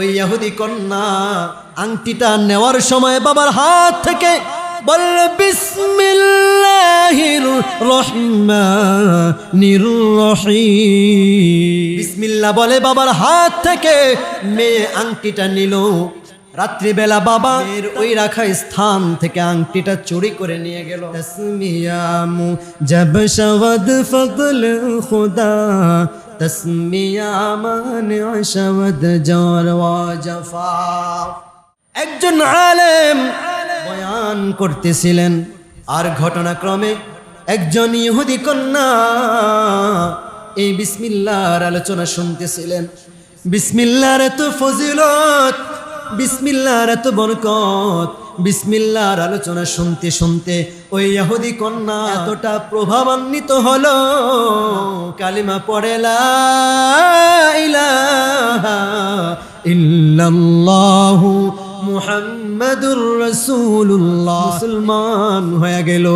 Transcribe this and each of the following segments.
ওই ইহুদি কন্যা আংটিটা নেওয়ার সময় বাবার হাত থেকে বলল, বিসমিল্লাহির বলে বাবার হাত থেকে মেয়ে আংটিটা নিল। রাত্রিবেলা বাবা এর ওই রাখা স্থান থেকে আংটিটা চুরি করে নিয়ে গেল। তসমিয়ামু জব শবদ ফকল খুদা। তসমিয়ামান শবদ জর ওয়া জফা। একজন আলেম বয়ান করতেছিলেন আর ঘটনাক্রমে একজন ইহুদি কন্যা এই বিসমিল্লার আলোচনা শুনতেছিলেন। বিসমিল্লার এত ফজিলত বিসমিল্লার এত বরকত, বিসমিল্লার আলোচনা শুনতে শুনতে ওই ইহুদি কন্যা এতটা প্রভাবান্বিত হলো। কালিমা পড়ে ইল্লাল্লাহু মুহাম্মাদুর রাসূলুল্লাহ। মুসলমান হয়ে গেল।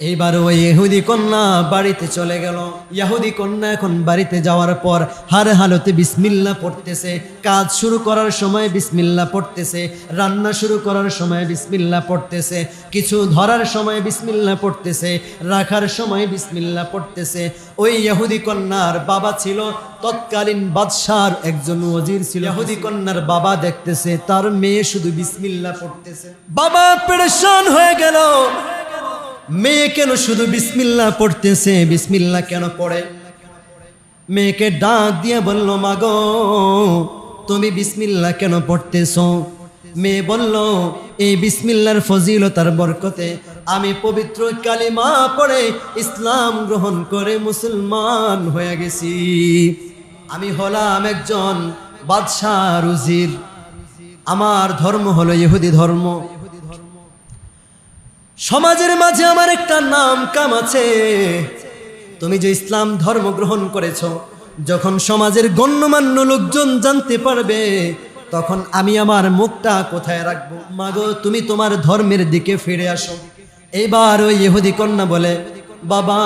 এইবার ওই ইহুদি কন্যা বাড়িতে চলে গেল। ইহুদি কন্যা এখন বাড়িতে যাওয়ার পর হার হালতে বিসমিল্লাহ পড়তেছে। কাজ শুরু করার সময় বিসমিল্লাহ পড়তেছে। রান্না শুরু করার সময় বিসমিল্লাহ পড়তেছে। কিছু ধরার সময় বিসমিল্লাহ পড়তেছে। রাখার সময় বিসমিল্লাহ পড়তেছে। ওই ইহুদি কন্যার বাবা ছিল তৎকালীন বাদশার একজন ওজির ছিল। ইহুদি কন্যার বাবা দেখতেছে, তার মেয়ে শুধু বিসমিল্লাহ পড়তেছে। বাবা পেরেশান হয়ে গেল। মেয়ে কেন শুধু বিসমিল্লাহ পড়তেছে? বিসমিল্লাহ কেন পড়ে? মেয়েকে ডাক দিয়ে বলল, মাগো, তুমি বিসমিল্লাহ কেন পড়তেছ? মেয়ে বলল, এই বিসমিল্লার ফজিলতার বরকতে আমি পবিত্র কালিমা পড়ে ইসলাম গ্রহণ করে মুসলমান হয়ে গেছি। আমি হলাম একজন বাদশাহ রুজির। আমার ধর্ম হলো ইহুদি ধর্ম। সমাজের মাঝে আমার একটা নাম কাম আছে। তুমি যে ইসলাম ধর্ম গ্রহণ করেছ, যখন সমাজের গণ্যমান্য লোকজন জানতে পারবে, তখন আমি আমার মুখটা কোথায় রাখব? মাগো, তুমি তোমার ধর্মের দিকে ফিরে আসো। এবার ওই ইহুদি কন্যা বলে, বাবা,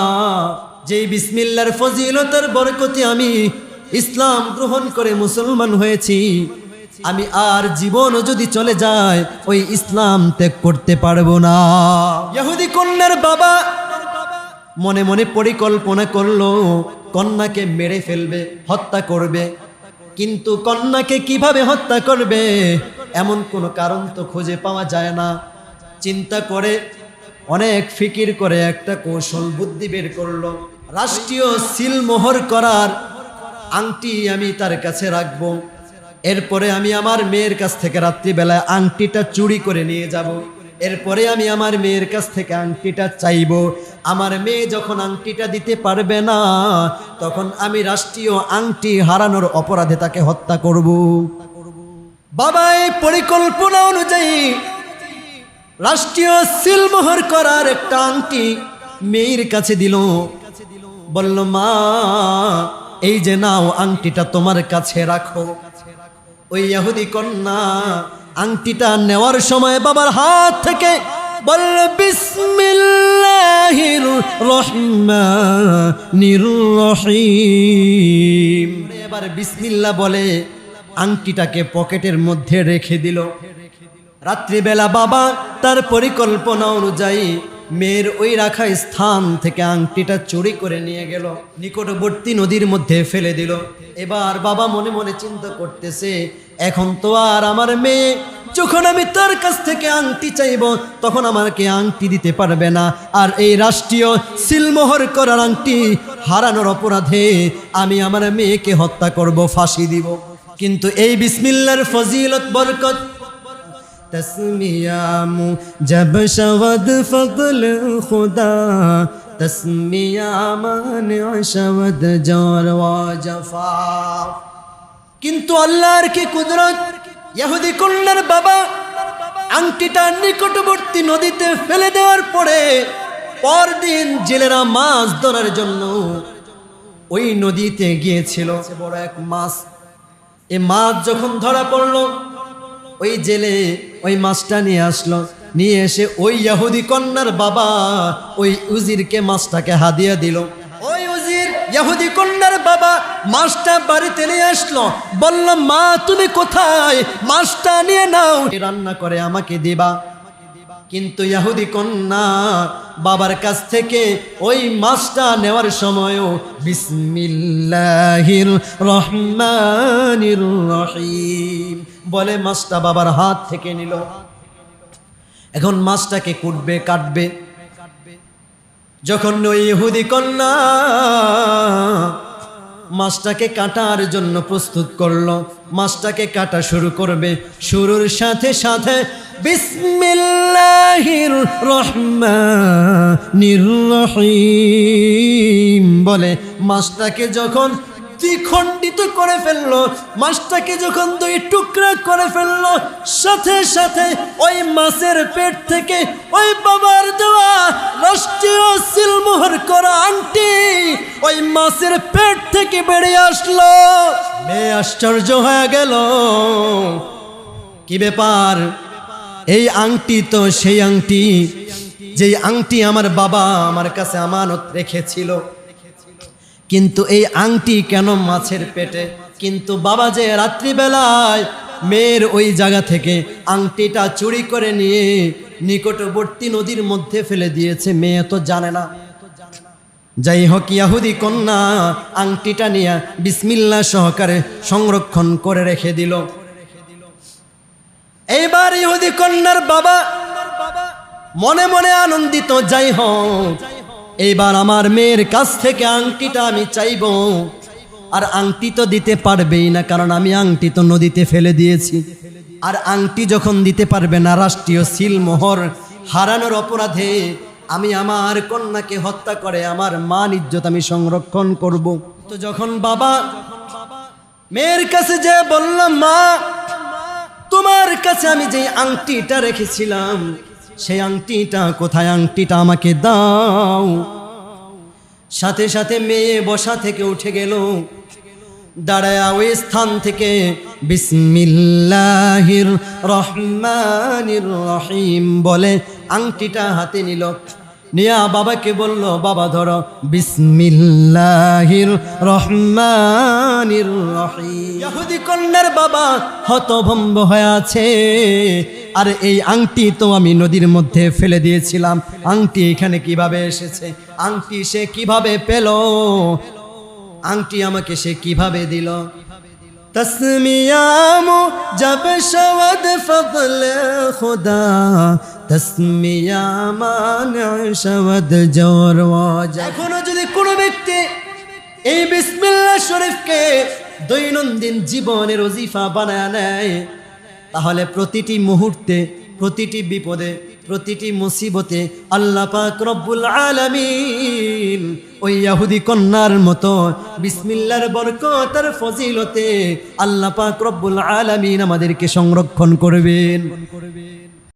যেই বিসমিল্লার ফজিলতার বরকতে আমি ইসলাম গ্রহণ করে মুসলমান হয়েছি আমি আর জীবন যদি চলে যায় ওই ইসলাম ত্যাগ করতে পারব না। ইহুদি কন্যার বাবা মনে মনে পরিকল্পনা করল কন্যাকে মেরে ফেলবে হত্যা করবে। কিন্তু কন্যাকে কীভাবে হত্যা করবে এমন কোনো কারণ তো খুঁজে পাওয়া যায় না। চিন্তা করে অনেক ফিকির করে একটা কৌশল বুদ্ধি বের করল। রাষ্ট্রীয় সিলমোহর করার আংটি আমি তার কাছে রাখব। এরপরে আমি আমার মেয়ের কাছ থেকে রাত্রিবেলায় আংটিটা চুরি করে নিয়ে যাব। এরপরে আমি আমার মেয়ের কাছ থেকে আংটিটা চাইব। আমার মেয়ে যখন আংটিটা দিতে পারবে না, তখন আমি রাষ্ট্রীয় আংটি হারানোর অপরাধে তাকে হত্যা করব। বাবা, এই পরিকল্পনা অনুযায়ী রাষ্ট্রীয় সিলমোহর করার একটা আংটি মেয়ের কাছে দিল। বলল, মা, এই যে নাও, আংটিটা তোমার কাছে রাখো। ওই ইহুদি কন্যা আংটিটা নেওয়ার সময় বাবার হাত থেকে বলল, বিসমিল্লাহির রহমানির রহিম। এবার বিসমিল্লাহ বলে, আংটিটাকে পকেটের মধ্যে রেখে দিল। রাত্রিবেলা বাবা তার পরিকল্পনা অনুযায়ী মেয়ের ওই রাখা স্থান থেকে আংটিটা চুরি করে নিয়ে গেল, নিকটবর্তী নদীর মধ্যে ফেলে দিল। এবার বাবা মনে মনে চিন্তা করতেছে, এখন তো আর আমার মেয়ে, যখন আমি তার কাছ থেকে আংটি চাইব, তখন আমাকে আংটি দিতে পারবে না। আর এই রাষ্ট্রীয় সিলমোহর করার আংটি হারানোর অপরাধে আমি আমার মেয়েকে হত্যা করব, ফাঁসি দিব। কিন্তু এই বিসমিল্লার ফজিলত, বরকত তসমিয়ামু জব শবদ ফকল খুদা তসমিয়ামান শবদ জর ওয়া জফা কিন্তু আল্লাহর কি কুদরত? ইহুদি কন্যার বাবা আংটিটা নিকটবর্তী নদীতে ফেলে দেওয়ার পরে পরদিন জেলেরা মাছ ধরার জন্য ওই নদীতে গিয়েছিল। বড় এক মাছ। এ মাছ যখন ধরা পড়ল, ওই জেলে ওই মাছটা নিয়ে আসলো। নিয়ে এসে ওই ইয়াহুদি কন্যার বাবা ওই উজিরকে মাছটাকে হাদিয়া দিল। ওই উজির ইয়াহুদি কন্যার বাবা মাছটা বাড়িতে নিয়ে আসলো। বলল, মা, তুমি কোথায়? মাছটা নিয়ে নাও। রান্না করে আমাকে দিবা। কিন্তু ইহুদি কন্যা বাবার কাছ থেকে ওই মাছটা নেওয়ার সময়ও বিসমিল্লাহির রহমানির রহিম বলে মাছটা বাবার হাত থেকে নিল। এখন মাছটাকে কুটবে, কাটবে। যখন ওই ইহুদি কন্যা মাছটাকে কাটার জন্য প্রস্তুত করল। মাছটাকে কাটা শুরু করবে। শুরুর সাথে সাথে বিসমিল্লাহির রহমানির রহিম বলে, মাছটাকে যখন দ্বিখণ্ডিত করে ফেলল। মাছটাকে যখন দুই টুকরা করে ফেলল, সাথে সাথে ওই মাছের পেট থেকে ওই বাবার দেওয়া রাষ্ট্রীয় সিলমোহর করা আংটি ওই মাছের পেট থেকে বেরিয়ে আসলো। মেয়ে আশ্চর্য হয়ে গেল। কি ব্যাপার? এই আংটি তো সেই আংটি, যেই আংটি আমার বাবা আমার কাছে আমানত রেখেছিল। কিন্তু এই আংটি কেন মাছের পেটে? কিন্তু বাবা যে রাত্রিবেলায় মেয়ের ওই জায়গা থেকে আংটিটা চুরি করে নিয়ে নিকটবর্তী নদীর মধ্যে ফেলে দিয়েছে, মেয়ে তো জানে না। যাই হোক, ইয়াহুদি কন্যা আংটিটা নিয়ে বিসমিল্লা সহকারে সংরক্ষণ করে রেখে দিল। এইবার ইহুদি কন্যার বাবা মনে মনে আনন্দিত, যাই হোক এইবার আমার মেয়ের কাছ থেকে আংটিটা আমি চাইব। আর আংটি তো দিতে পারবেই না, কারণ আমি আংটি তো নদীতে ফেলে দিয়েছি। আর আংটি যখন দিতে পারবে না, রাষ্ট্রীয় সিলমোহর হারানোর অপরাধে আমি আমার কন্যাকে হত্যা করে আমার মান ইজ্জত আমি সংরক্ষণ করব। তো যখন বাবা মেয়ের কাছে যে বললাম, মা, তোমার কাছে আমি যে আংটিটা রেখেছিলাম সেই আংটিটা, কোথায় আংটিটা আমাকে দাও। সাথে সাথে মেয়ে বসা থেকে উঠে গেল। দাঁড়ায় ওই স্থান থেকে, বিসমিল্লাহির রহমানির রহিম বলে আংটিটা হাতে নিল। নিয়া বাবাকে বলল, বাবা, ধরো, বিসমিল্লাহির রহমানির রহিম। কন্যার বাবা হতভম্ব হয়ে আছে। আর এই আংটি তো আমি নদীর মধ্যে ফেলে দিয়েছিলাম। আংটি এখানে কীভাবে এসেছে? আংটি সে কীভাবে পেল? আংটি আমাকে সে কীভাবে দিল? তসমিয়ামু জব শবদ ফضل খুদা তসমিয়ামান শবদ জোর এখনও যদি কোনো ব্যক্তি এই বিসমিল্লাহ শরীফকে দৈনন্দিন জীবনের ওজিফা বানায় নেয়, তাহলে প্রতিটি মুহূর্তে, প্রতিটি বিপদে প্রতিটি মুসিবতে আল্লাহ পাক রব্বুল আলামিন ওই ইয়াহুদি কন্যার মতো বিসমিল্লার বরকতার ফজিলতে আল্লাহ পাক রব্বুল আলামিন আমাদেরকে সংরক্ষণ করবেন।